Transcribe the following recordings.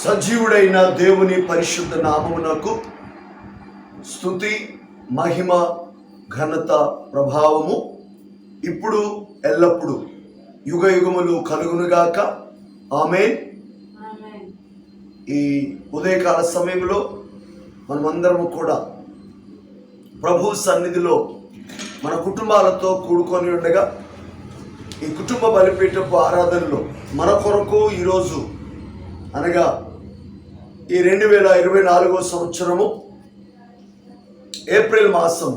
సజీవుడైన దేవుని పరిశుద్ధ నామమునకు స్తుతి మహిమ ఘనత ప్రభావము ఇప్పుడు ఎల్లప్పుడు యుగ యుగములు కలుగునుగాక ఆమె ఈ ఉదయకాల సమయంలో మనమందరము కూడా ప్రభు సన్నిధిలో మన కుటుంబాలతో కూడుకొని ఉండగా ఈ కుటుంబ బలిపీఠపు ఆరాధనలో మన కొరకు ఈరోజు అనగా ఈ రెండు వేల ఇరవై నాలుగో సంవత్సరము ఏప్రిల్ మాసం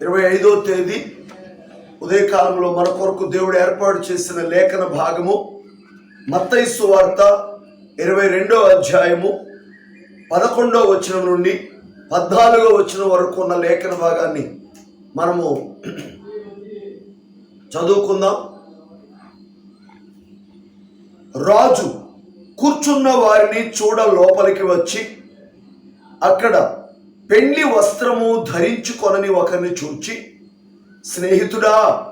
ఇరవై ఐదో తేదీ ఉదయకాలంలో మన కొరకు దేవుడు ఏర్పాటు చేసిన లేఖన భాగము మత్తైసు వార్త ఇరవై రెండో అధ్యాయము పదకొండో వచనం నుండి పద్నాలుగో వచనం వరకు ఉన్న లేఖన భాగాన్ని మనము చదువుకుందాం. రాజు కూర్చున్న వారిని చూడ లోపలికి వచ్చి అక్కడ పెళ్ళి వస్త్రము ధరించుకొనని ఒకరిని చూచి స్నేహితుడా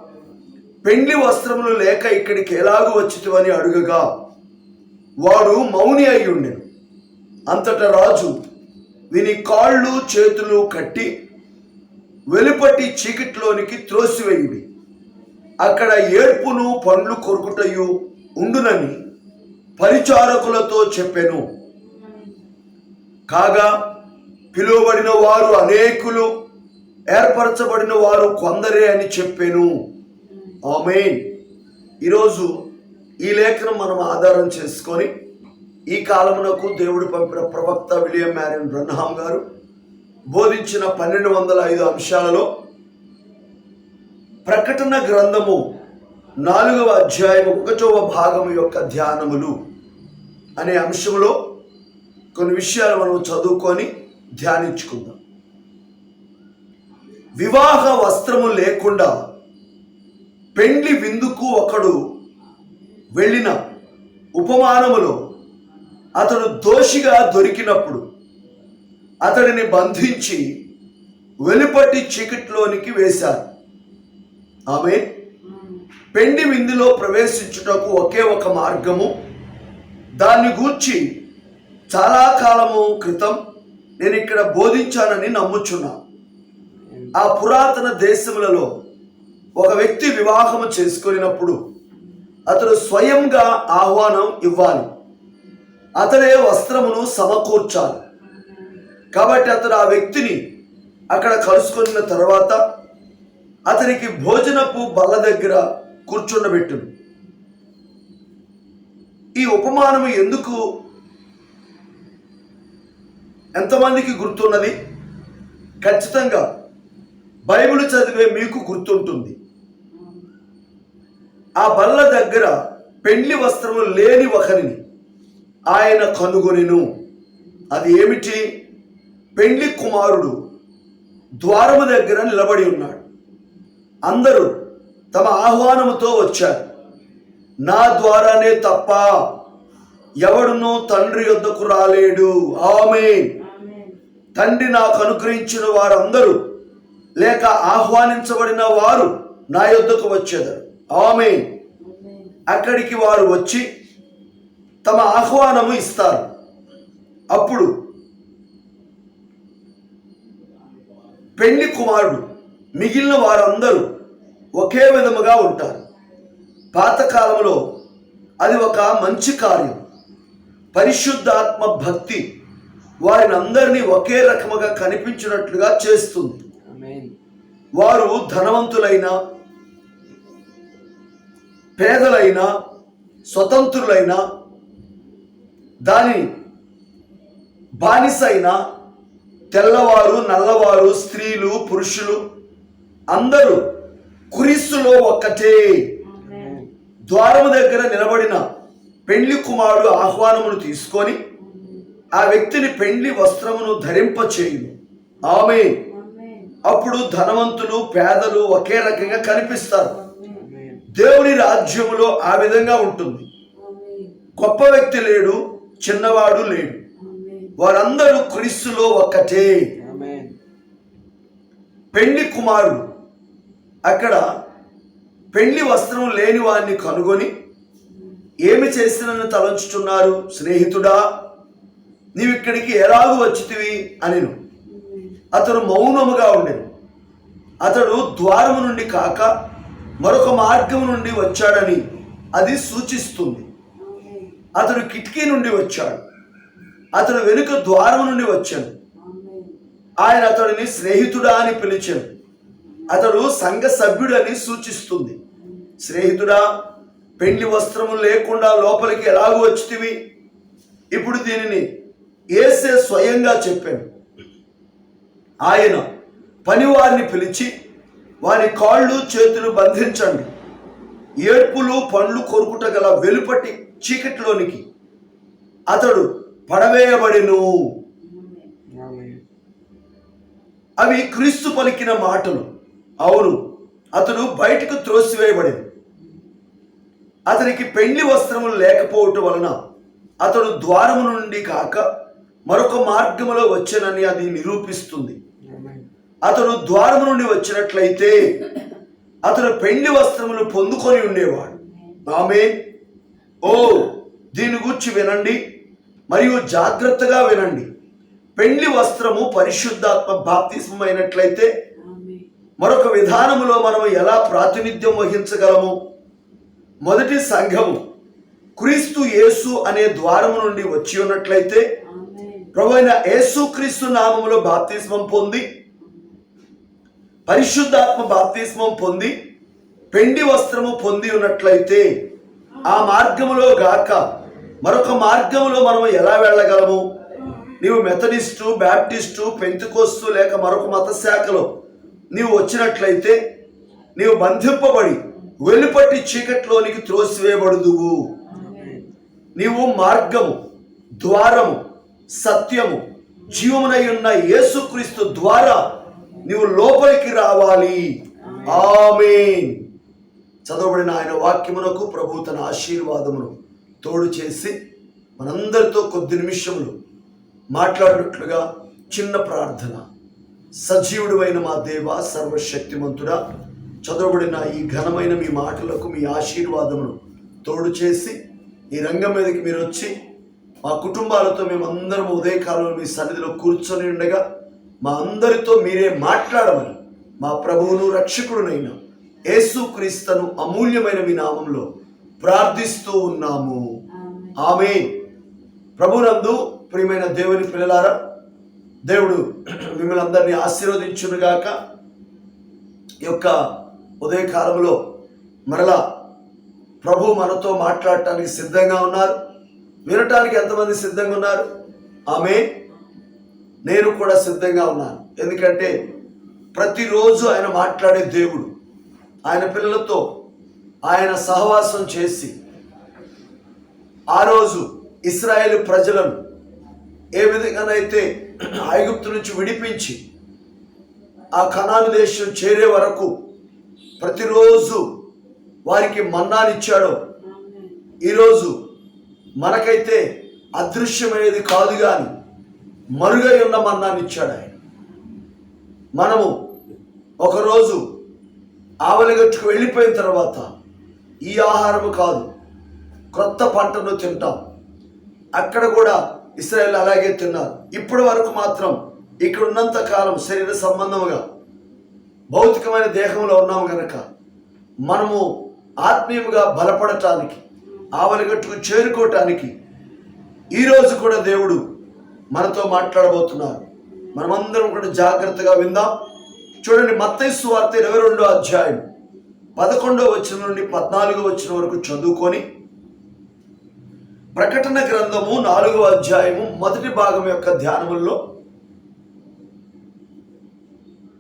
పెళ్ళి వస్త్రములు లేక ఇక్కడికి ఎలాగూ వచ్చితివని అడుగగా వాడు మౌని అయి అంతట రాజు విని కాళ్ళు చేతులు కట్టి వెలుపటి చీకట్లోనికి త్రోసివేయుడి. అక్కడ ఏడ్పును పండ్లు కొరుకుటయు ఉండునని పరిచారకులతో చెప్పెను. కాగా పిలువబడిన వారు అనేకులు ఏర్పరచబడిన వారు కొందరే అని చెప్పాను. ఆమెన్. ఈరోజు ఈ లేఖనం మనం ఆధారం చేసుకొని ఈ కాలమునకు దేవుడు పంపిన ప్రవక్త విలియం మ్యారిన్ బ్రహ్నాం గారు బోధించిన పన్నెండు వందల ఐదు అంశాలలో ప్రకటన గ్రంథము నాలుగవ అధ్యాయం ఒకటవ భాగం యొక్క ధ్యానములు అనే అంశంలో కొన్ని విషయాలు మనం చదువుకొని ధ్యానించుకుందాం. వివాహ వస్త్రము లేకుండా పెండ్లి విందుకు ఒకడు వెళ్ళిన ఉపమానములో అతడు దోషిగా దొరికినప్పుడు అతడిని బంధించి వెలుపటి చీకట్లోనికి వేశారు. ఆమె పెండి విందులో ప్రవేశించుటకు ఒకే ఒక మార్గము. దాన్ని గూర్చి చాలా కాలము క్రితం నేను ఇక్కడ బోధించానని నమ్ముచున్నా. ఆ పురాతన దేశములలో ఒక వ్యక్తి వివాహము చేసుకునినప్పుడు అతడు స్వయంగా ఆహ్వానం ఇవ్వాలి. అతడే వస్త్రమును సమకూర్చాలి. కాబట్టి అతడు ఆ వ్యక్తిని అక్కడ కలుసుకున్న తర్వాత అతనికి భోజనపు బల్ల దగ్గర కూర్చుండబెట్టును ఈ ఉపమానము ఎందుకు ఎంతమందికి గుర్తున్నది? ఖచ్చితంగా బైబిల్ చదివే మీకు గుర్తుంటుంది. ఆ బల్ల దగ్గర పెళ్ళి వస్త్రము లేని ఒకరిని ఆయన కనుగొనిను. అది ఏమిటి? పెళ్ళి కుమారుడు ద్వారము దగ్గర నిలబడి ఉన్నాడు. అందరూ తమ ఆహ్వానముతో వచ్చారు నా ద్వారానే తప్ప ఎవడునూ తండ్రి యొద్దకు రాలేడు. ఆమె తండ్రి నాకు అనుగ్రహించిన వారందరూ లేక ఆహ్వానించబడిన వారు నా యొద్దకు వచ్చేదారు. ఆమె అక్కడికి వారు వచ్చి తమ ఆహ్వానము ఇస్తారు. అప్పుడు పెళ్ళి కుమారుడు మిగిలిన వారందరూ ఒకే విధముగా ఉంటారు. పాతకాలంలో అది ఒక మంచి కార్యం. పరిశుద్ధాత్మ భక్తి వారిని అందరినీ ఒకే రకముగా కనిపించినట్లుగా చేస్తుంది. వారు ధనవంతులైన పేదలైన స్వతంత్రులైన దాని బానిసైన తెల్లవారు నల్లవారు స్త్రీలు పురుషులు అందరూ కురిస్సులో ఒక్కటే. ద్వారము దగ్గర నిలబడిన పెళ్ళి కుమారుడు ఆహ్వానమును తీసుకొని ఆ వ్యక్తిని పెళ్ళి వస్త్రమును ధరింపచేయును. ఆమె అప్పుడు ధనవంతులు పేదలు ఒకే రకంగా కనిపిస్తారు. దేవుని రాజ్యములో ఆ విధంగా ఉంటుంది. గొప్ప వ్యక్తి లేడు చిన్నవాడు లేడు. వారందరూ క్రీస్తులో ఒక్కటే. పెళ్ళి కుమారుడు అక్కడ పెళ్ళి వస్త్రం లేని వారిని కనుగొని ఏమి చేసినని తలంచుచున్నారు? స్నేహితుడా నీవిక్కడికి ఎలాగూ వచ్చితివి? అనిను. అతడు మౌనముగా ఉండెను. అతడు ద్వారము నుండి కాక మరొక మార్గం నుండి వచ్చాడని అది సూచిస్తుంది. అతడు కిటికీ నుండి వచ్చాడు. అతడు వెనుక ద్వారం నుండి వచ్చాను ఆయన అతడిని స్నేహితుడా అని పిలిచాను. అతడు సంఘ సభ్యుడు అని సూచిస్తుంది. స్నేహితుడా పెండ్లి వస్త్రము లేకుండా లోపలికి ఎలాగూ వచ్చితివి? ఇప్పుడు దీనిని ఏసే స్వయంగా చెప్పాను. ఆయన పనివారిని పిలిచి వారి కాళ్ళు చేతులు బంధించండి. ఏడ్పులు పండ్లు కొరుకుట గల వెలుపటి చీకటిలోనికి అతడు పడవేయబడిను. అవి క్రీస్తు పలికిన మాటలు. అవును. అతడు బయటకు త్రోసివేయబడింది. అతనికి పెండ్లి వస్త్రములు లేకపోవటం వలన అతడు ద్వారము నుండి కాక మరొక మార్గములో వచ్చనని అది నిరూపిస్తుంది. అతడు ద్వారము నుండి వచ్చినట్లయితే అతడు పెండ్లి వస్త్రములు పొందుకొని ఉండేవాడు. ఆమె ఓ దీని గురించి వినండి మరియు జాగ్రత్తగా వినండి. పెండ్లి వస్త్రము పరిశుద్ధాత్మ బాప్తిస్మం అయినట్లయితే మరొక విధానములో మనం ఎలా ప్రాతినిధ్యం వహించగలము? మొదటి సంఘము క్రీస్తు యేసు అనే ద్వారము నుండి వచ్చి ఉన్నట్లయితే ప్రభు అయిన యేసు క్రీస్తు నామములో బాప్తిస్మం పొంది పరిశుద్ధాత్మ బాప్తిస్మం పొంది పెండి వస్త్రము పొంది ఉన్నట్లయితే ఆ మార్గములో గాక మరొక మార్గములో మనం ఎలా వెళ్ళగలము? నీవు మెథడిస్టు బ్యాప్టిస్టు పెంతుకోస్తు లేక మరొక మత శాఖలో నీవు వచ్చినట్లయితే నీవు బంధింపబడి వెలుపట్టి చీకట్లోనికి త్రోసివేయబడుదువు. నీవు మార్గము ద్వారము సత్యము జీవమునై ఉన్న యేసుక్రీస్తు ద్వారా నీవు లోపలికి రావాలి. ఆమేన్. చదవబడిన ఆయన వాక్యమునకు ప్రభు తన ఆశీర్వాదమును తోడు చేసి మనందరితో కొద్ది నిమిషములు మాట్లాడినట్లుగా చిన్న ప్రార్థన. సజీవుడు అయిన మా దేవ సర్వశక్తిమంతుడా చదవబడిన ఈ ఘనమైన మీ మాటలకు మీ ఆశీర్వాదమును తోడు చేసి ఈ రంగం మీదకి మీరు వచ్చి మా కుటుంబాలతో మేమందరం ఉదయకాలంలో మీ సన్నిధిలో కూర్చొని ఉండగా మా అందరితో మీరే మాట్లాడమని మా ప్రభువును రక్షకుడునైన యేసు క్రీస్తను అమూల్యమైన మీ నామంలో ప్రార్థిస్తూ ఉన్నాము. ఆమె ప్రభునందు ప్రియమైన దేవుని పిల్లలారా దేవుడు మిమ్మల్ని అందరినీ ఆశీర్వదించునుగాక ఈ యొక్క ఉదయకాలంలో మరలా ప్రభు మనతో మాట్లాడటానికి సిద్ధంగా ఉన్నారు. వినటానికి ఎంతమంది సిద్ధంగా ఉన్నారు? ఆమె నేను కూడా సిద్ధంగా ఉన్నాను. ఎందుకంటే ప్రతిరోజు ఆయన మాట్లాడే దేవుడు. ఆయన పిల్లలతో ఆయన సహవాసం చేసి ఆ రోజు ఇస్రాయేల్ ప్రజలను ఏ విధంగానైతే ఐగుప్తు నుంచి విడిపించి ఆ కణాలు దేశం చేరే వరకు ప్రతిరోజు వారికి మన్నానిచ్చాడో ఈరోజు మనకైతే అదృశ్యమనేది కాదు కానీ మరుగై ఉన్న మన్నాన్ని ఇచ్చాడు ఆయన. మనము ఒకరోజు ఆవలిగట్టుకు వెళ్ళిపోయిన తర్వాత ఈ ఆహారము కాదు క్రొత్త పంటను తింటాం. అక్కడ కూడా ఇస్రాయల్ అలాగే తిన్నారు. ఇప్పటి వరకు మాత్రం ఇక్కడ ఉన్నంత కాలం శరీర సంబంధముగా భౌతికమైన దేహంలో ఉన్నాము కనుక మనము ఆత్మీయముగా బలపడటానికి ఆవలిగట్టుకు చేరుకోవటానికి ఈరోజు కూడా దేవుడు మనతో మాట్లాడబోతున్నారు. మనమందరం కూడా జాగ్రత్తగా విందాం. చూడండి మత్తైసు వార్త ఇరవై రెండో అధ్యాయం పదకొండో వచ్చిన నుండి పద్నాలుగో వచ్చిన వరకు చదువుకొని ప్రకటన గ్రంథము నాలుగో అధ్యాయము మొదటి భాగం యొక్క ధ్యానముల్లో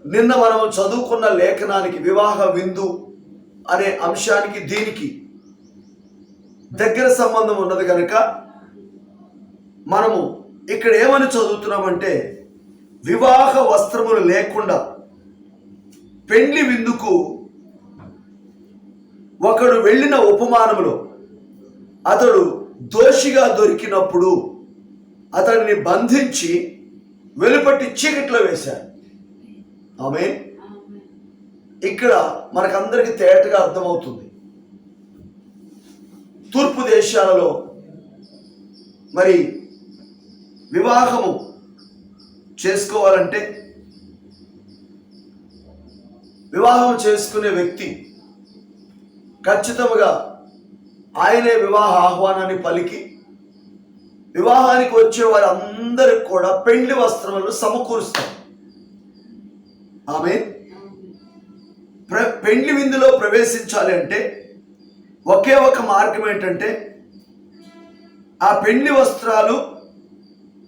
నిన్న మనం చదువుకున్న లేఖనానికి వివాహ విందు అనే అంశానికి దీనికి దగ్గర సంబంధం ఉన్నది కనుక మనము ఇక్కడ ఏమని చదువుతున్నామంటే వివాహ వస్త్రములు లేకుండా పెండ్లి విందుకు ఒకడు వెళ్ళిన ఉపమానములో అతడు దోషిగా దొరికినప్పుడు అతడిని బంధించి వెలుపట్టి చీకట్లో వేశారు. ఆమె ఇక్కడ మనకందరికి తేటగా అర్థమవుతుంది. తూర్పు దేశాలలో మరి వివాహము చేసుకోవాలంటే వివాహం చేసుకునే వ్యక్తి ఖచ్చితంగా ఆయనే వివాహ ఆహ్వానాన్ని పలికి వివాహానికి వచ్చే వారందరికి కూడా పెండ్లి వస్త్రములను సమకూరుస్తారు ఆమె ప్ర పెండ్లి విందులో ప్రవేశించాలి అంటే ఒకే ఒక మార్గం ఏంటంటే ఆ పెండ్లి వస్త్రాలు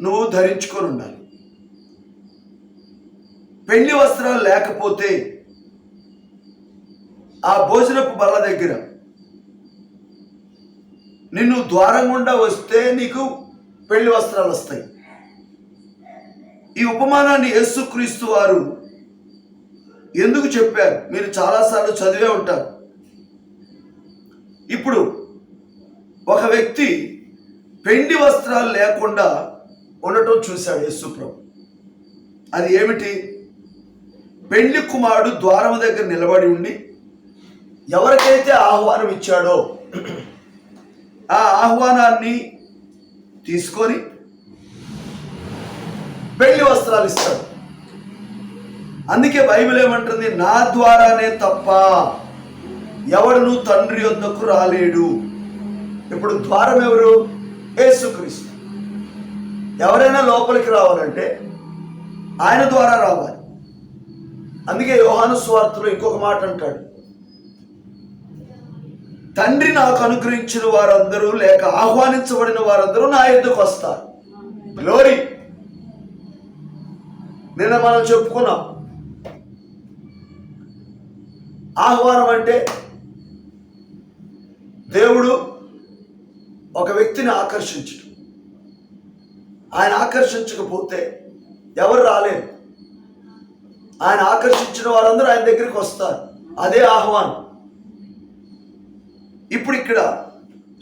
నువ్వు ధరించుకొని ఉండాలి. పెళ్ళి వస్త్రాలు లేకపోతే ఆ భోజనపు బల్ల దగ్గర నిన్ను ద్వారం గుండా వస్తే నీకు పెళ్ళి వస్త్రాలు వస్తాయి. ఈ ఉపమానాన్ని యేసుక్రీస్తు వారు ఎందుకు చెప్పారు? మీరు చాలాసార్లు చదివే ఉంటారు. ఇప్పుడు ఒక వ్యక్తి పెండి వస్త్రాలు లేకుండా ఉండటం చూశాడు యేసుప్రభు అది ఏమిటి? పెండి కుమారుడు ద్వారం దగ్గర నిలబడి ఉండి ఎవరికైతే ఆహ్వానం ఇచ్చాడో ఆ ఆహ్వానాన్ని తీసుకొని పెళ్ళి వస్త్రాలు ఇస్తాడు. అందుకే బైబిల్ ఏమంటుంది? నా ద్వారానే తప్ప ఎవడును తండ్రి వద్దకు రాలేడు. ఇప్పుడు ద్వారం ఎవరు? యేసుక్రీస్తు. ఎవరైనా లోపలికి రావాలంటే ఆయన ద్వారా రావాలి. అందుకే యోహాను స్వార్థలో ఇంకొక మాట అంటాడు. తండ్రి నాకు అనుగ్రహించిన వారందరూ లేక ఆహ్వానించబడిన వారందరూ నా ఎందుకు వస్తారు. గ్లోరీ నిన్న మనం చెప్పుకున్నాం. ఆహ్వానం అంటే దేవుడు ఒక వ్యక్తిని ఆకర్షించడం. ఆయన ఆకర్షించకపోతే ఎవరు రాలేరు. ఆయన ఆకర్షించిన వారందరూ ఆయన దగ్గరికి వస్తారు. అదే ఆహ్వానం. ఇప్పుడు ఇక్కడ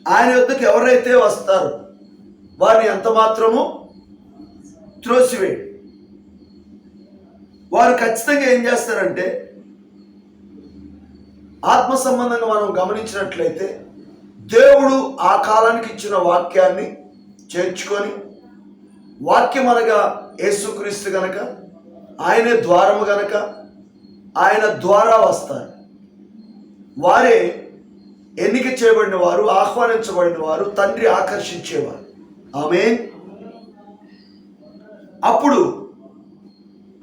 ఆయన యొద్దకు ఎవరైతే వస్తారు వారిని ఎంత మాత్రము త్రోసివే వారు ఖచ్చితంగా ఏం చేస్తారంటే ఆత్మ సంబంధంగా మనం గమనించినట్లయితే దేవుడు ఆ కాలానికి ఇచ్చిన వాక్యాన్ని చేర్చుకొని వాక్యం అనగా యేసుక్రీస్తు గనక ఆయనే ద్వారము గనక ఆయన ద్వారా వస్తారు. వారే ఎన్నిక చేయబడిన వారు ఆహ్వానించబడిన వారు తండ్రి ఆకర్షించేవారు. ఆమె అప్పుడు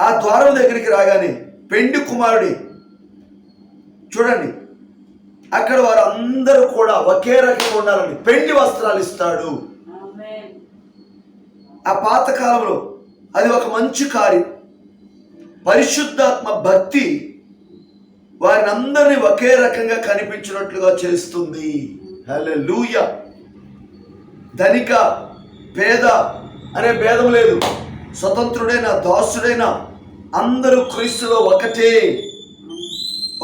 ఆ ద్వారం దగ్గరికి రాగానే పెండి కుమారుడి చూడండి అక్కడ వారు అందరూ కూడా ఒకే రకంగా ఉండాలని పెండి వస్త్రాలు ఇస్తాడు. ఆ పాత కాలంలో అది ఒక మంచి కార్యం. పరిశుద్ధాత్మ భక్తి వారిని అందరినీ ఒకే రకంగా కనిపించినట్లుగా చేస్తుంది. లూయ ధనిక పేద అనే భేదం లేదు. స్వతంత్రుడైన దాసుడైన అందరూ క్రీస్తులో ఒకటే.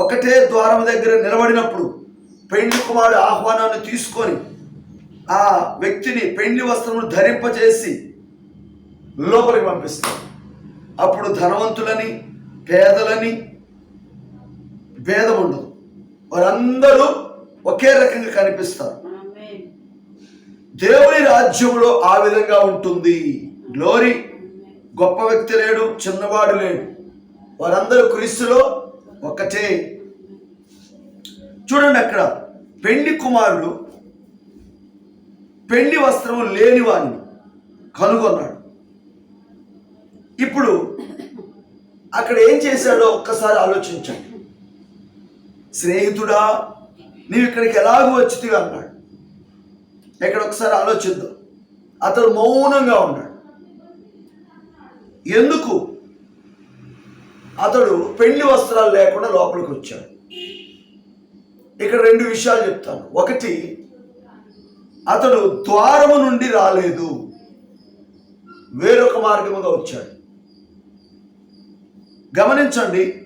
ఒకటే ద్వారం దగ్గర నిలబడినప్పుడు పెండ్లి కుమారుడు ఆహ్వానాన్ని తీసుకొని ఆ వ్యక్తిని పెండ్లి వస్త్రమును ధరింపజేసి లోపలికి పంపిస్తారు అప్పుడు ధనవంతులని పేదలని భేదం ఉండదు. వారందరూ ఒకే రకంగా కనిపిస్తారు. దేవుని రాజ్యంలో ఆ విధంగా ఉంటుంది. గ్లోరీ. గొప్ప వ్యక్తి లేడు చిన్నవాడు లేడు. వారందరూ క్రీస్తులో ఒకటే. చూడండి అక్కడ పెండి కుమారుడు పెండి వస్త్రము లేని వాడిని కనుగొన్నాడు. ఇప్పుడు అక్కడ ఏం చేశాడో ఒక్కసారి ఆలోచించండి. స్నేహితుడా నీవు ఇక్కడికి ఎలాగో వచ్చితివి అన్నాడు. ఇక్కడ ఒకసారి ఆలోచిద్దాం. అతడు మౌనంగా ఉన్నాడు. ఎందుకు? అతడు పెళ్ళి వస్త్రాలు లేకుండా లోపలికి వచ్చాడు. ఇక్కడ రెండు విషయాలు చెప్తాను. ఒకటి అతడు ద్వారము నుండి రాలేదు. వేరొక మార్గముగా వచ్చాడు. గమనించండి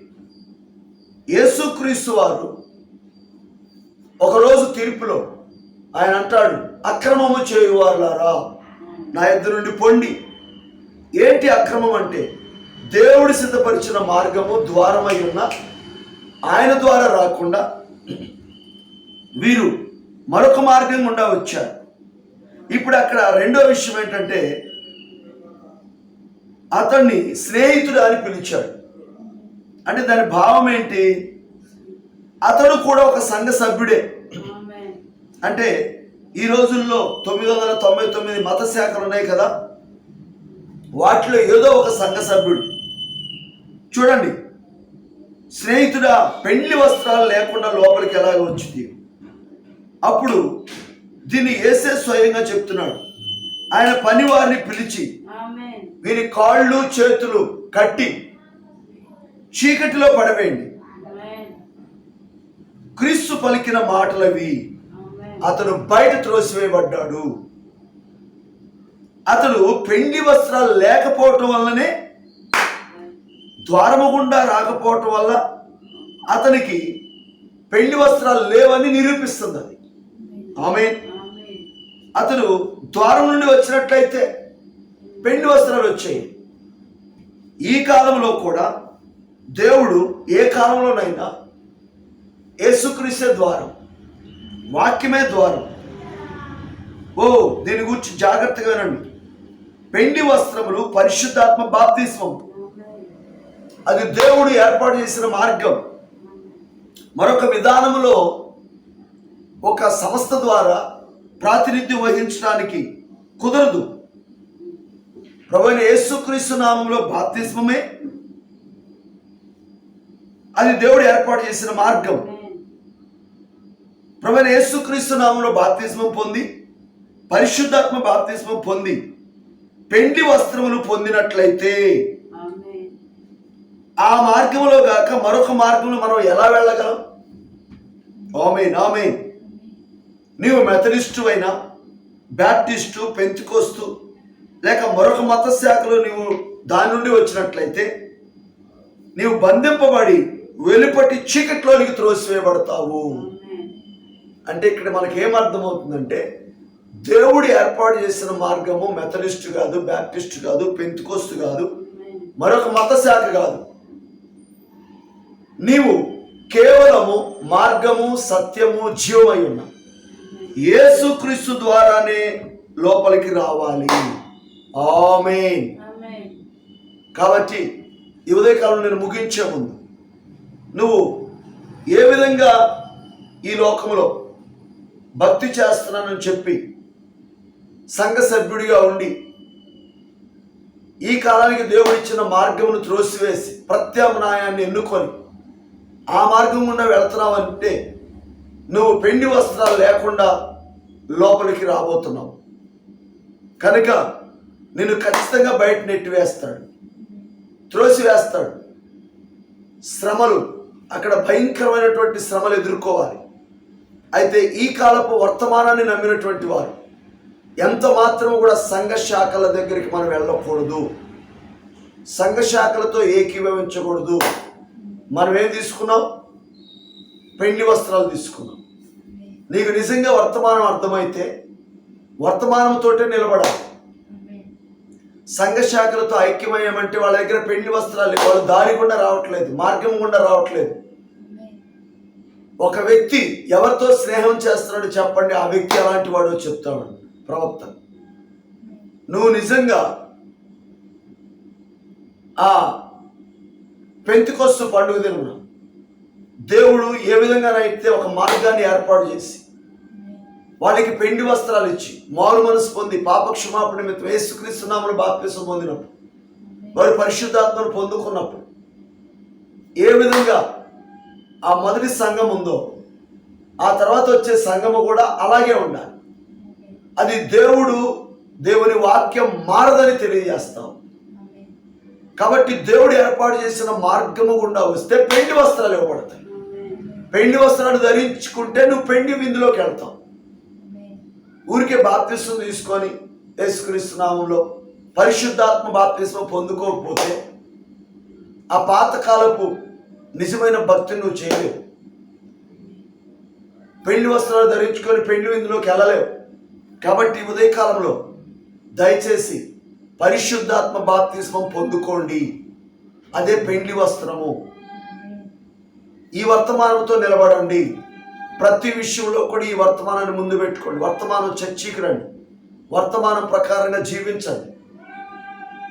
యేసుక్రీస్తు వారు ఒకరోజు తీర్పులో ఆయన అంటాడు అక్రమము చేయువారులారా నా ఇద్దరు నుండి పొండి. ఏంటి అక్రమం అంటే? దేవుడు సిద్ధపరిచిన మార్గము ద్వారమై ఉన్న ఆయన ద్వారా రాకుండా వీరు మరొక మార్గం గుండా వచ్చారు. ఇప్పుడు అక్కడ రెండో విషయం ఏంటంటే అతన్ని స్నేహితుడు అని పిలిచాడు. అంటే దాని భావం ఏంటి? అతడు కూడా ఒక సంఘ సభ్యుడే. అంటే ఈ రోజుల్లో తొమ్మిది వందల తొంభై తొమ్మిది మత శాఖలు ఉన్నాయి కదా? వాటిలో ఏదో ఒక సంఘ సభ్యుడు. చూడండి. స్నేహితుడా పెళ్ళి వస్త్రాలు లేకుండా లోపలికి ఎలాగ వచ్చింది? అప్పుడు దీన్ని ఏసే స్వయంగా చెప్తున్నాడు. ఆయన పని వారిని పిలిచి వీరి కాళ్ళు చేతులు కట్టి చీకటిలో పడవేయండి. క్రీస్తు పలికిన మాటలవి అతను బయట త్రోసివేయబడ్డాడు. అతడు పెండి వస్త్రాలు లేకపోవటం వల్లనే ద్వారము గుండా రాకపోవటం వల్ల అతనికి పెళ్ళి వస్త్రాలు లేవని నిరూపిస్తుంది అది. ఆమె అతను ద్వారం నుండి వచ్చినట్లయితే పెండి వస్త్రాలు వచ్చాయి ఈ కాలంలో కూడా దేవుడు ఏ కాలంలోనైనా యేసుక్రీస్తే ద్వారం వాక్యమే ద్వారం. ఓ దీని గురించి జాగ్రత్తగా వినండి. పెండి వస్త్రములు పరిశుద్ధాత్మ బాప్తిస్వం. అది దేవుడు ఏర్పాటు చేసిన మార్గం. మరొక విధానములో ఒక సంస్థ ద్వారా ప్రాతినిధ్యం వహించడానికి కుదరదు. ప్రభువైన యేసుక్రీస్తు నామంలో బాప్తిస్మమే అది దేవుడు ఏర్పాటు చేసిన మార్గం. ప్రభువైన యేసుక్రీస్తు నామంలో బాప్తిస్మం పొంది పరిశుద్ధాత్మ బాప్తిస్మం పొంది పెండి వస్త్రములు పొందినట్లయితే ఆ మార్గంలో గాక మరొక మార్గంలో మనం ఎలా వెళ్ళగలం? Amen amen. నీవు మెథడిస్టు అయినా బ్యాప్టిస్టు పెంతుకోస్తు లేక మరొక మత శాఖలో నీవు దాని నుండి వచ్చినట్లయితే నీవు బంధింపబడి వెలుపటి చీకట్లోనికి త్రోసివేయబడతావు. అంటే ఇక్కడ మనకి ఏం అర్థమవుతుందంటే దేవుడు ఏర్పాటు చేసిన మార్గము మెథడిస్టు కాదు బ్యాప్టిస్టు కాదు పెంతుకోస్తు కాదు మరొక మత శాఖ కాదు. నీవు కేవలము మార్గము సత్యము జీవమై ఉన్నావు యేసుక్రీస్తు ద్వారానే లోపలికి రావాలి. ఆమేన్. కాబట్టి ఈ ఉదయకాలం నేను ముగించే ముందు నువ్వు ఏ విధంగా ఈ లోకంలో భక్తి చేస్తున్నానని చెప్పి సంఘ సభ్యుడిగా ఉండి ఈ కాలానికి దేవుడిచ్చిన మార్గమును త్రోసివేసి ప్రత్యామ్నాయాన్ని ఎన్నుకొని ఆ మార్గం గుండా వెళుతున్నావంటే నువ్వు పెండి వస్త్రాలు లేకుండా లోపలికి రాబోతున్నావు. కనుక నిన్ను ఖచ్చితంగా బయట నెట్టివేస్తాడు త్రోసివేస్తాడు. శ్రమలు అక్కడ భయంకరమైనటువంటి శ్రమలు ఎదుర్కోవాలి. అయితే ఈ కాలపు వర్తమానాన్ని నమ్మినటువంటి వారు ఎంత మాత్రం కూడా సంఘ శాఖల దగ్గరికి మనం వెళ్ళకూడదు. సంఘ శాఖలతో ఏకీభవించకూడదు. మనం ఏం తీసుకున్నాం? పెండి వస్త్రాలు తీసుకున్నాం. నీకు నిజంగా వర్తమానం అర్థమైతే వర్తమానంతోటే నిలబడాలి. సంఘ శాఖలతో ఐక్యమయ్యామంటే వాళ్ళ దగ్గర పెళ్ళి వస్త్రాలు వాళ్ళు దారి గుండా రావట్లేదు మార్గం గుండా రావట్లేదు. ఒక వ్యక్తి ఎవరితో స్నేహం చేస్తున్నాడు చెప్పండి ఆ వ్యక్తి ఎలాంటి వాడో చెప్తాడు. ప్రవక్త నువ్వు నిజంగా ఆ పెంతికొస్తు పండుగ దినమున దేవుడు ఏ విధంగానైతే ఒక మార్గాన్ని ఏర్పాటు చేసి వాళ్ళకి పెండి వస్త్రాలు ఇచ్చి మారు మనసు పొంది పాప క్షమాపణ నిమిత్తం యేసుక్రీస్తునామను బాప్తిసం పొందినప్పుడు వారు పరిశుద్ధాత్మను పొందుకున్నప్పుడు ఏ విధంగా ఆ మొదటి సంఘం ఉందో ఆ తర్వాత వచ్చే సంఘము కూడా అలాగే ఉండాలి. అది దేవుడు దేవుని వాక్యం మారదని తెలియజేస్తాం. కాబట్టి దేవుడు ఏర్పాటు చేసిన మార్గము గుండా వస్తే పెండి వస్త్రాలు ఇవ్వబడతాయి. పెండి వస్త్రాలు ధరించుకుంటే నువ్వు పెండి విందులోకి వెళ్తావు. ఊరికే బాప్తిస్వం తీసుకొని యేసుక్రీస్తు నామంలో పరిశుద్ధాత్మ బాప్తిస్వం పొందుకోకపోతే ఆ పాతకాలపు నిజమైన భక్తిని నువ్వు చేయలేవు. పెళ్ళి వస్త్రాలు ధరించుకొని పెళ్ళి విందులోకి వెళ్ళలేవు. కాబట్టి ఉదయకాలంలో దయచేసి పరిశుద్ధాత్మ బాప్తిస్మం పొందుకోండి. అదే పెండ్లి వస్త్రము. ఈ వర్తమానంతో నిలబడండి. ప్రతి విషయంలో కూడా ఈ వర్తమానాన్ని ముందు పెట్టుకోండి. వర్తమానం చర్చికి రండి. వర్తమానం ప్రకారంగా జీవించండి.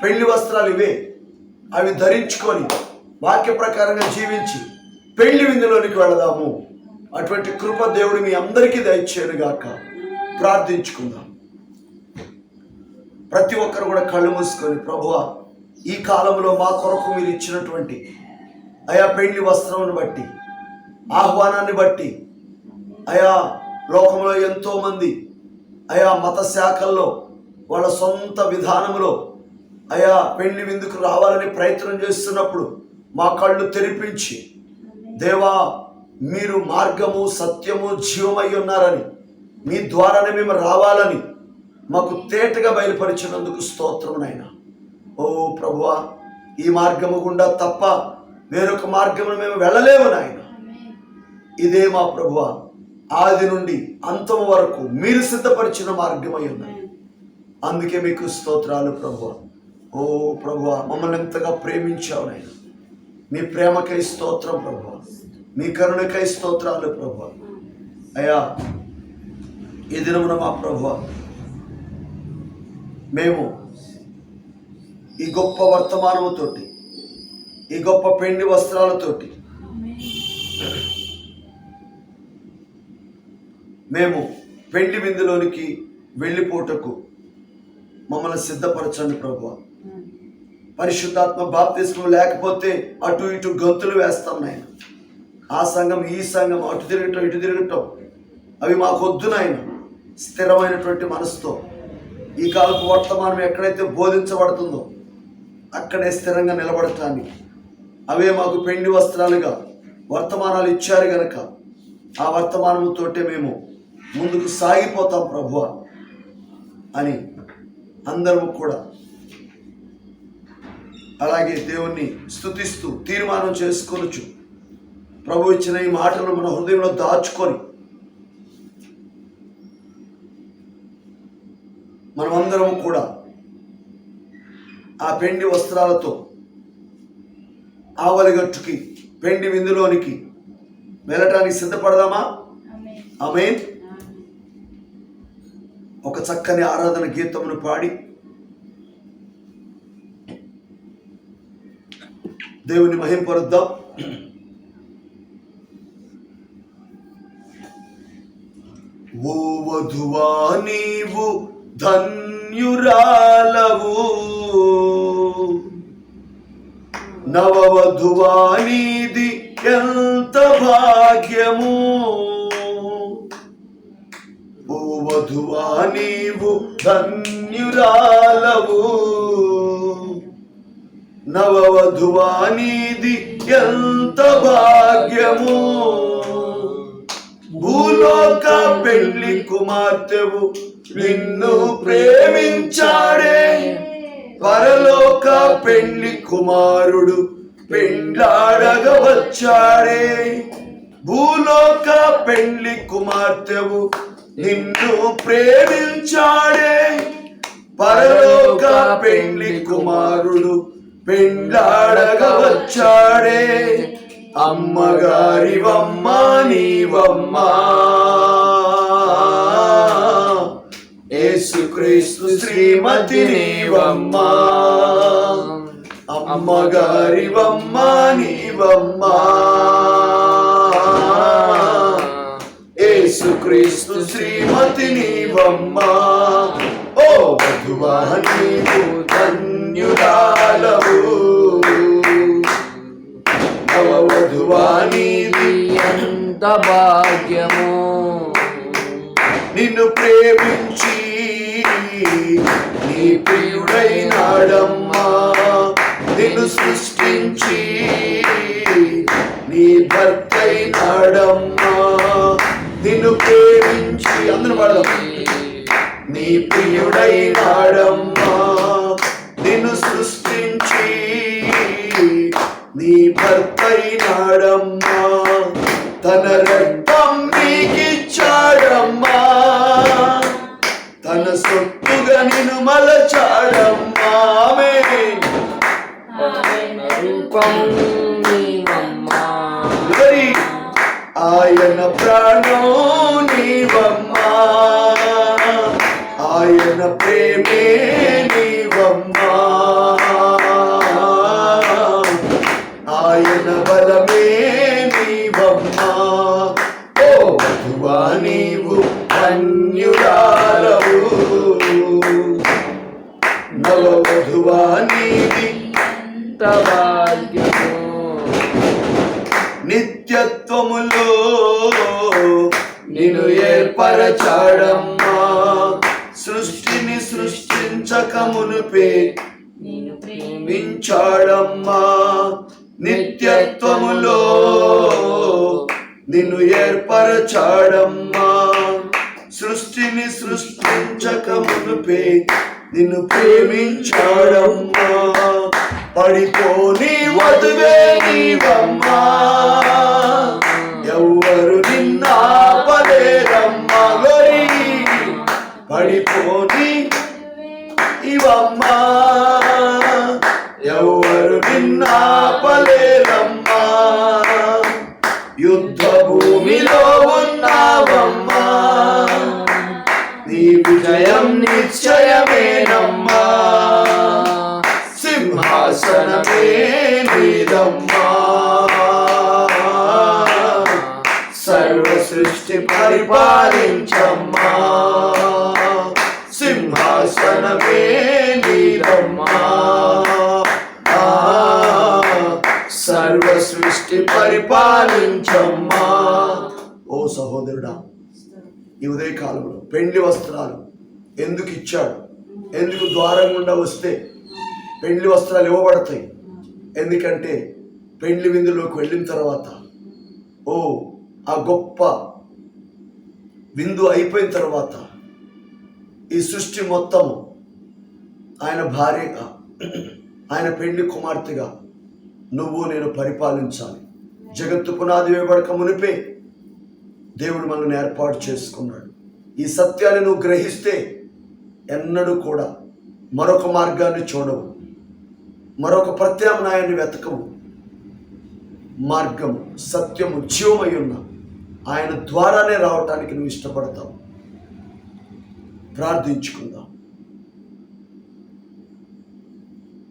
పెళ్ళి వస్త్రాలు ఇవే. అవి ధరించుకొని వాక్య ప్రకారంగా జీవించి పెళ్ళి విందులోనికి వెళదాము. అటువంటి కృప దేవుడు మీ అందరికీ దయచేయను గాక. ప్రార్థించుకుందాం. ప్రతి ఒక్కరు కూడా కళ్ళు మూసుకొని ప్రభువా ఈ కాలంలో మా కొరకు మీరు ఇచ్చినటువంటి అయా పెళ్ళి వస్త్రమును బట్టి ఆహ్వానాన్ని బట్టి అయా లోకంలో ఎంతోమంది ఆయా అయా మత శాఖల్లో వాళ్ళ సొంత విధానంలో అయా పెళ్ళి విందుకు రావాలని ప్రయత్నం చేస్తున్నప్పుడు మా కళ్ళు తెరిపించి దేవా మీరు మార్గము సత్యము జీవమై ఉన్నారని మీ ద్వారానే మేము రావాలని మాకు తేటగా బయలుపరిచినందుకు స్తోత్రమునైనా నాయన. ఓ ప్రభువా ఈ మార్గము గుండా తప్ప వేరొక మార్గమును మేము వెళ్ళలేము నాయన. ఇదే మా ప్రభువ ఆది నుండి అంతం వరకు మీరు సిద్ధపరిచిన మార్గమై ఉన్నాయి అందుకే మీకు స్తోత్రాలు ప్రభువ. ఓ ప్రభువ మమ్మల్ని ఎంతగా ప్రేమించావు నాయనా. మీ ప్రేమకై స్తోత్రం ప్రభు. మీ కరుణకై స్తోత్రాలు ప్రభు. అయ్యా ఈ దినమున మా ప్రభు మేము ఈ గొప్ప వర్తమానముతోటి ఈ గొప్ప పెండి వస్త్రాలతోటి మేము పెండి విందులోనికి వెళ్ళిపోటకు మమ్మల్ని సిద్ధపరచండి ప్రభు. పరిశుద్ధాత్మ బాప్తిస్మం లేకపోతే అటు ఇటు గంతులు వేస్తాం నాయన. ఆ సంఘం ఈ సంఘం అటు తిరగటం ఇటు తిరగటం అవి మాకొద్దు నాయన. స్థిరమైనటువంటి మనసుతో. ఈ కాలపు వర్తమానం ఎక్కడైతే బోధించబడుతుందో అక్కడే స్థిరంగా నిలబడటానికి. అవే మాకు పెండి వస్త్రాలుగా వర్తమానాలు ఇచ్చారు గనక. ఆ వర్తమానముతోటే మేము ముందుకు సాగిపోతాం ప్రభువ అని అందరము కూడా అలాగే దేవుణ్ణి స్తుతిస్తూ తీర్మానం చేసుకొనొచ్చు ప్రభు ఇచ్చిన ఈ మాటలు మన హృదయంలో దాచుకొని మనమందరం కూడా ఆ పెండి వస్త్రాలతో ఆవలిగట్టుకి పెండి విందులోనికి వెళ్ళటానికి సిద్ధపడదామా? ఆమె ఒక చక్కని ఆరాధన గీతమును పాడి దేవుని మహింపరుద్దాం ఓ వధువా నీవు ధన్యురాలవు. నవవధువా నీది ఎంత భాగ్యము. ఓ వధువా నీవు ధన్యురాలవు. నవవధువానీది ఎంత భాగ్యము? భూలోక పెళ్ళి కుమార్తెవు నిన్ను ప్రేమించాడే. పరలోక పెళ్ళి కుమారుడు పెండ్లాడగ వచ్చాడే భూలోక పెళ్ళి కుమార్తెవు నిన్ను ప్రేమించాడే. పరలోక పెళ్ళి కుమారుడు పెండ్లాడగ వచ్చాడే అమ్మగారివమ్మ నీవమ్మా. యేసుక్రీస్తు శ్రీమతి నీవమ్మా. అమ్మగారివమ్మ నీవమ్మా. యేసుక్రీస్తు శ్రీమతి నీవమ్మా. నీవు ఎంత భాగ్యము నిన్ను ప్రేమించి నీ ప్రియుడైనాడమ్మా నిన్ను సృష్టించి నీ భర్త అయినాడమ్మా నిన్ను ప్రేమించి అందరూ పాడదాం. నీ ప్రియుడైనాడమ్మా నిన్ను సృష్టించి నీ భర్త అయినాడమ్మా తన రక్తం నీకిచ్చాడమ్మా. తన సొత్తుగా నిన్ను మలచాడమ్మా. రూపం ఆయన ప్రాణం ఆయన నిన్ను ఏర్పరచాడమ్మా. సృష్టిని సృష్టించక మునుపే నిన్ను ప్రేమించాడమ్మా. పడిపోని వధువే నీవమ్మా. ఎవ్వరు నిన్నాపలేరమ్మా. గరి పడిపోని ఇవమ్మా. ఎవరు నిన్నాపలే పరిపాలించమ్మా. సింహాసనమే నీదమ్మా. ఆ, సర్వ సృష్టి పరిపాలించమ్మా. ఓ సహోదరుడా ఈ ఉదయ కాలంలో పెండ్లి వస్త్రాలు ఎందుకు ఇచ్చాడు? ఎందుకు ద్వారం గుండా వస్తే పెండ్లి వస్త్రాలు ఇవ్వబడతాయి? ఎందుకంటే పెండ్లి విందులోకి వెళ్ళిన తర్వాత ఓ ఆ గొప్ప విందు అయిపోయిన తర్వాత ఈ సృష్టి మొత్తం ఆయన భార్యగా ఆయన పెండ్లి కుమార్తెగా నువ్వు నేను పరిపాలించాలి. జగత్తు పునాది వేయబడక మునిపే దేవుడు మనల్ని ఏర్పాటు చేసుకున్నాడు. ఈ సత్యాన్ని నువ్వు గ్రహిస్తే ఎన్నడూ కూడా మరొక మార్గాన్ని చూడవు. మరొక ప్రత్యామ్నాయాన్ని వెతకవు. మార్గము సత్యము జీవమై ఉన్న ఆయన ద్వారానే రావటానికి నువ్వు ఇష్టపడతావు. ప్రార్థించుకుందాం.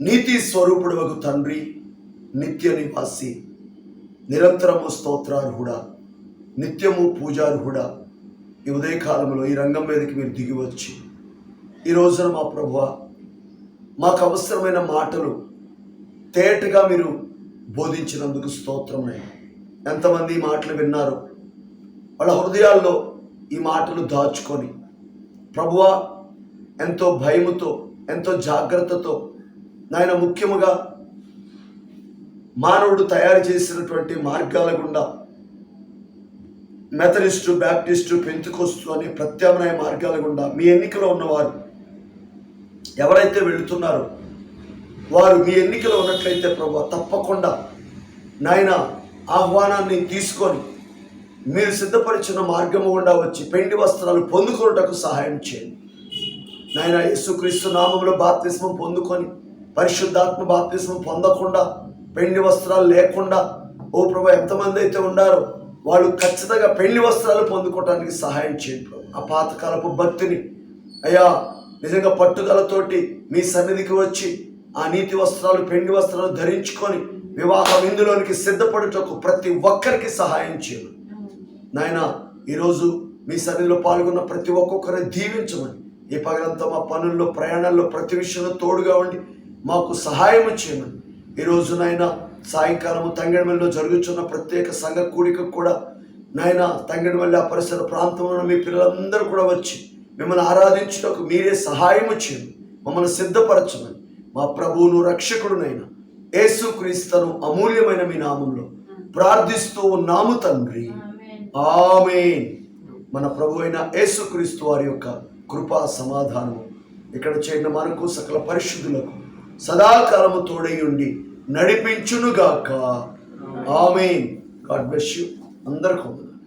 నీతి స్వరూపుడు ఒక తండ్రి నిత్య నివాసి నిరంతరము స్తోత్రార్హుడ నిత్యము పూజార్హుడ ఈ ఉదయకాలంలో ఈ రంగం మీదకి మీరు దిగి వచ్చి ఈ రోజున మా ప్రభువ మాకు అవసరమైన మాటలు తేటగా మీరు బోధించినందుకు స్తోత్రమే ఎంతమంది ఈ మాటలు విన్నారో వాళ్ళ హృదయాల్లో ఈ మాటలు దాచుకొని ప్రభువా ఎంతో భయముతో ఎంతో జాగ్రత్తతో నాయన ముఖ్యముగా మానవుడు తయారు చేసినటువంటి మార్గాల గుండా మెథలిస్టు బ్యాప్టిస్టు పెంచుకొస్తు అనే ప్రత్యామ్నాయ మార్గాల గుండా మీ ఎన్నికలో ఉన్నవారు ఎవరైతే వెళుతున్నారో వారు మీ ఎన్నికలో ఉన్నట్లయితే ప్రభు తప్పకుండా నాయన ఆహ్వానాన్ని తీసుకొని మీరు సిద్ధపరిచిన మార్గము గుండా వచ్చి పెండి వస్త్రాలు పొందుకొనుటకు సహాయం చేయండి. నాయన యేసుక్రీస్తు నామంలో బాప్తిస్మం పొందుకొని పరిశుద్ధాత్మ బాప్తిస్మం పొందకుండా పెండి వస్త్రాలు లేకుండా ఓ ప్రభా ఎంతమంది అయితే ఉన్నారో వాళ్ళు ఖచ్చితంగా పెళ్ళి వస్త్రాలు పొందుకోవడానికి సహాయం చేయండి ఆ పాతకాలపు భక్తిని అయ్యా నిజంగా పట్టుదలతోటి మీ సన్నిధికి వచ్చి ఆ నీతి వస్త్రాలు పెండి వస్త్రాలు ధరించుకొని వివాహ విందులోనికి సిద్ధపడుటకు ప్రతి ఒక్కరికి సహాయం చేయండి. నాయన ఈరోజు మీ సన్నిధిలో పాల్గొన్న ప్రతి ఒక్కొక్కరిని దీవించమని. ఈ పగలంతా మా పనుల్లో ప్రయాణాల్లో ప్రతి విషయంలో తోడుగా ఉండి మాకు సహాయం చేయమని. ఈరోజు నాయన సాయంకాలము తంగడిమల్లిలో జరుగుతున్న ప్రత్యేక సంఘ కూడికకు కూడా నాయన తంగడిమల్లి ఆ పరిసర ప్రాంతంలో మీ పిల్లలందరూ కూడా వచ్చి మిమ్మల్ని ఆరాధించుటకు మీరే సహాయము చేయండి మమ్మల్ని సిద్ధపరచమని. మా ప్రభువును రక్షకుడునైనా యేసు క్రీస్తును అమూల్యమైన మీ నామంలో ప్రార్థిస్తూ ఉన్నాము తండ్రి. ఆమేన్. మన ప్రభు అయిన యేసుక్రీస్తు వారి యొక్క కృపా సమాధానము. ఇక్కడ చేరిన మనకు సకల పరిశుద్ధులకు సదాకాలము తోడై ఉండి నడిపించునుగాక. ఆమెన్. God bless you. అందరికీ.